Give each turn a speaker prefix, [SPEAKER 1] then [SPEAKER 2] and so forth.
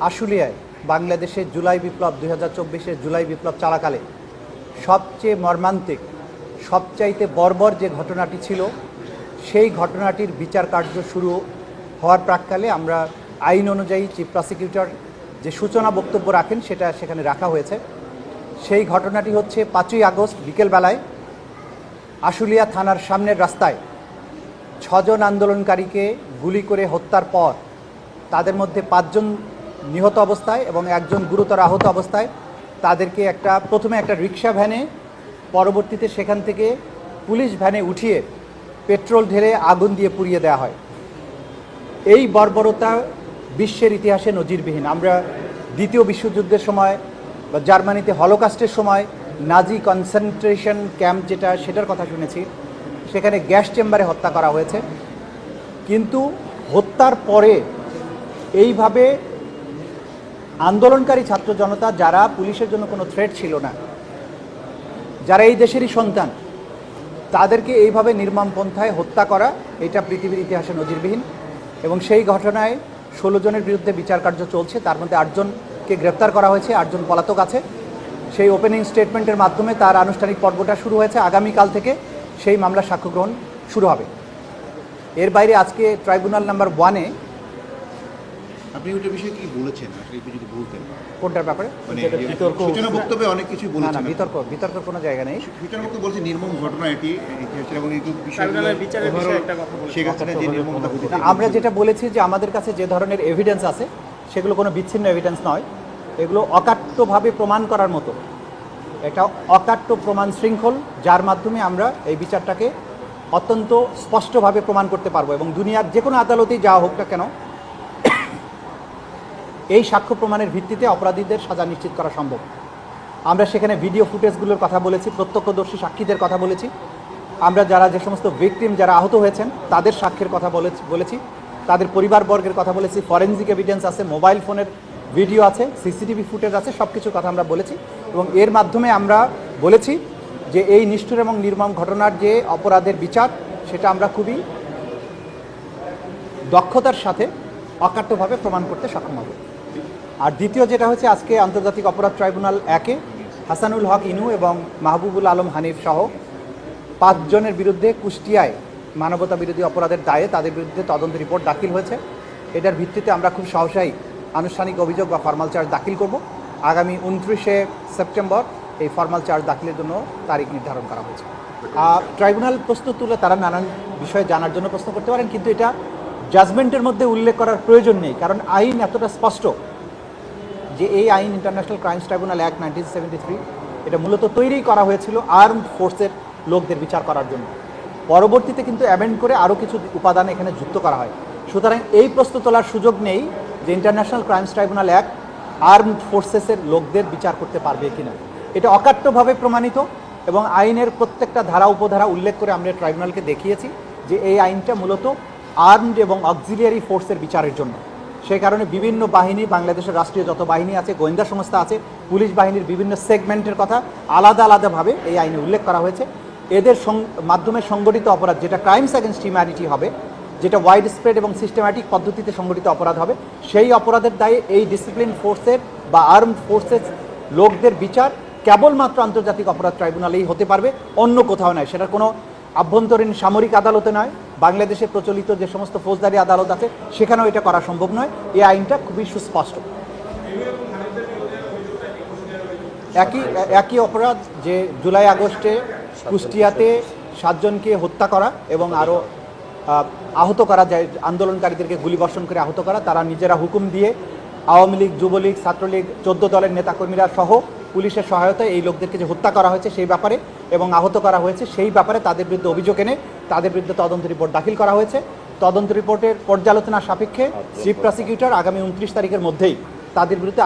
[SPEAKER 1] আশুলিয়ায় বাংলাদেশে জুলাই বিপ্লব, দুই হাজার চব্বিশের জুলাই বিপ্লব চলাকালে সবচেয়ে মর্মান্তিক, সবচাইতে বর্বর যে ঘটনাটি ছিল, সেই ঘটনাটির বিচার কার্য শুরু হওয়ার প্রাককালে আমরা আইন অনুযায়ী চিফ প্রসিকিউটর যে সূচনা বক্তব্য রাখেন সেটা সেখানে রাখা হয়েছে। সেই ঘটনাটি হচ্ছে পাঁচই আগস্ট বিকেলবেলায় আশুলিয়া থানার সামনের রাস্তায় ছজন আন্দোলনকারীকে গুলি করে হত্যার পর তাদের মধ্যে পাঁচজন নিহত অবস্থায় এবং একজন গুরুতর আহত অবস্থায় তাদেরকে একটা, প্রথমে একটা রিক্সা ভ্যানে, পরবর্তীতে সেখান থেকে পুলিশ ভ্যানে উঠিয়ে পেট্রোল ঢেলে আগুন দিয়ে পুড়িয়ে দেওয়া হয়। এই বর্বরতা বিশ্বের ইতিহাসে নজিরবিহীন। আমরা দ্বিতীয় বিশ্বযুদ্ধের সময় বা জার্মানিতে হলোকাস্টের সময় নাজি কনসেন্ট্রেশন ক্যাম্প যেটা, সেটার কথা শুনেছি। সেখানে গ্যাস চেম্বারে হত্যা করা হয়েছে। কিন্তু হত্যার পরে এইভাবে আন্দোলনকারী ছাত্র জনতা, যারা পুলিশের জন্য কোনো থ্রেট ছিল না, যারা এই দেশেরই সন্তান, তাদেরকে এইভাবে নির্মম পন্থায় হত্যা করা, এটা পৃথিবীর ইতিহাসে নজিরবিহীন এবং সেই ঘটনায় ষোলো জনের বিরুদ্ধে বিচার কার্য চলছে। তার মধ্যে আটজনকে গ্রেপ্তার করা হয়েছে, আটজন পলাতক আছে। সেই ওপেনিং স্টেটমেন্টের মাধ্যমে তার আনুষ্ঠানিক পর্বটা শুরু হয়েছে। আগামীকাল থেকে সেই মামলার সাক্ষ্য গ্রহণ শুরু হবে। এর বাইরে আজকে ট্রাইব্যুনাল নাম্বার ওয়ানে
[SPEAKER 2] আপনি ওইটা বিষয়ে কি বলেছেন? আসলে একটু যদি বলতেন।
[SPEAKER 1] কোনটার ব্যাপারে?
[SPEAKER 2] মানে
[SPEAKER 1] বিতর্ক
[SPEAKER 2] সূচনা বক্তব্যে অনেক কিছু
[SPEAKER 1] না না
[SPEAKER 2] বলেছেন
[SPEAKER 1] বিতর্ক বিতর্কের কোনো জায়গা নেই।
[SPEAKER 2] সূচনা বক্তব্য বলছে নির্মম ঘটনা এটি ইতিহাসের এবং এই বিষয়গুলো
[SPEAKER 3] বিচারের বিষয়ে একটা কথা বলেছেন।
[SPEAKER 2] শেখ হাসিনা যে নির্মমতা ঘটেছে
[SPEAKER 1] আমরা যেটা বলেছি যে আমাদের কাছে যে ধরনের এভিডেন্স আছে সেগুলো কোনো বিচ্ছিন্ন এভিডেন্স নয়। এগুলো অকাট্যভাবে প্রমাণ করার মতো। একটা অকাট্য প্রমাণ শৃঙ্খল যার মাধ্যমে আমরা এই বিচারটাকে অত্যন্ত স্পষ্টভাবে প্রমাণ করতে পারব এবং দুনিয়ার যে কোনো আদালতেই যাওয়া হোক না কেন এই সাক্ষ্য প্রমাণের ভিত্তিতে অপরাধীদের সাজা নিশ্চিত করা সম্ভব। আমরা সেখানে ভিডিও ফুটেজগুলোর কথা বলেছি, প্রত্যক্ষদর্শী সাক্ষীদের কথা বলেছি। আমরা যারা যে সমস্ত ভিকটিম যারা আহত হয়েছেন, তাদের সাক্ষ্যের কথা বলেছি তাদের পরিবারবর্গের কথা বলেছি ফরেনজিক এভিডেন্স আছে মোবাইল ফোনের ভিডিও আছে সিসিটিভি ফুটেজ আছে সব কিছুর কথা আমরা বলেছি। এবং এর মাধ্যমে আমরা বলেছি যে এই নিষ্ঠুর এবং নির্মম ঘটনার যে অপরাধের বিচার, সেটা আমরা খুবই দক্ষতার সাথে অকাট্যভাবে প্রমাণ করতে সক্ষম হব। আর দ্বিতীয় যেটা হচ্ছে আজকে আন্তর্জাতিক অপরাধ ট্রাইব্যুনাল একে হাসানুল হক ইনু এবং মাহবুবুল আলম হানিফ সহ পাঁচজনের বিরুদ্ধে কুষ্টিয়ায় মানবতা বিরোধী অপরাধের দায়ে তাদের বিরুদ্ধে তদন্ত রিপোর্ট দাখিল হয়েছে। এটার ভিত্তিতে আমরা খুব সহসাই আনুষ্ঠানিক অভিযোগ বা ফর্মাল চার্জ দাখিল করব। আগামী উনত্রিশে সেপ্টেম্বর এই ফর্মাল চার্জ দাখিলের জন্য তারিখ নির্ধারণ করা হয়েছে। ট্রাইব্যুনাল প্রশ্ন তুলে তারা নানান বিষয়ে জানার জন্য প্রশ্ন করতে পারেন, কিন্তু এটা জাজমেন্টের মধ্যে উল্লেখ করার প্রয়োজন নেই, কারণ আইন এতটা স্পষ্ট যে এই আইন International Crimes Tribunal Act nineteen seventy three, এটা মূলত তৈরি করা হয়েছিল আর্মড ফোর্সের লোকদের বিচার করার জন্য। পরবর্তীতে কিন্তু অ্যামেন্ড করে আরও কিছু উপাদান এখানে যুক্ত করা হয়। সুতরাং এই প্রশ্ন তোলার সুযোগ নেই যে International Crimes Tribunal Act armed ফোর্সেসের লোকদের বিচার করতে পারবে কিনা। এটা অকাট্যভাবে প্রমাণিত এবং আইনের প্রত্যেকটা ধারা উপধারা উল্লেখ করে আমরা ট্রাইব্যুনালকে দেখিয়েছি যে এই আইনটা মূলত আর্মড এবং অক্সিলিয়ারি ফোর্সের বিচারের জন্য। সেই কারণে বিভিন্ন বাহিনী, বাংলাদেশের রাষ্ট্রীয় যত বাহিনী আছে, গোয়েন্দা সংস্থা আছে, পুলিশ বাহিনীর বিভিন্ন সেগমেন্টের কথা আলাদা আলাদাভাবে এই আইনে উল্লেখ করা হয়েছে। এদের মাধ্যমে সংগঠিত অপরাধ, যেটা ক্রাইমস অ্যাগেন্স্ট হিউম্যানিটি হবে, যেটা ওয়াইড স্প্রেড এবং সিস্টেম্যাটিক পদ্ধতিতে সংগঠিত অপরাধ হবে, সেই অপরাধের দায়ে এই ডিসিপ্লিন ফোর্সের বা আর্মড ফোর্সের লোকদের বিচার কেবলমাত্র আন্তর্জাতিক অপরাধ ট্রাইব্যুনালেই হতে পারবে, অন্য কোথাও নয়। সেটার কোনো আভ্যন্তরীণ সামরিক আদালতে নয় বাংলাদেশে প্রচলিত যে সমস্ত ফৌজদারি আদালত আছে, সেখানেও এটা করা সম্ভব নয়। এই আইনটা খুবই সুস্পষ্ট। একই একই অপরাধ যে জুলাই আগস্টে কুষ্টিয়াতে সাতজনকে হত্যা করা এবং আরও আহত করা যায়, আন্দোলনকারীদেরকে গুলিবর্ষণ করে আহত করা, তারা নিজেরা হুকুম দিয়ে আওয়ামী লীগ, যুবলীগ, ছাত্রলীগ, চোদ্দ দলের নেতাকর্মীরা সহ পুলিশের সহায়তায় এই লোকদেরকে যে হত্যা করা হয়েছে সেই ব্যাপারে এবং আহত করা হয়েছে সেই ব্যাপারে তাদের বিরুদ্ধে অভিযোগ এনে তাদের বিরুদ্ধে তদন্ত রিপোর্ট দাখিল করা হয়েছে। তদন্ত রিপোর্টের পর্যালোচনা সাপেক্ষে চিফ প্রসিকিউটর আগামী উনত্রিশ তারিখের মধ্যেই তাদের বিরুদ্ধে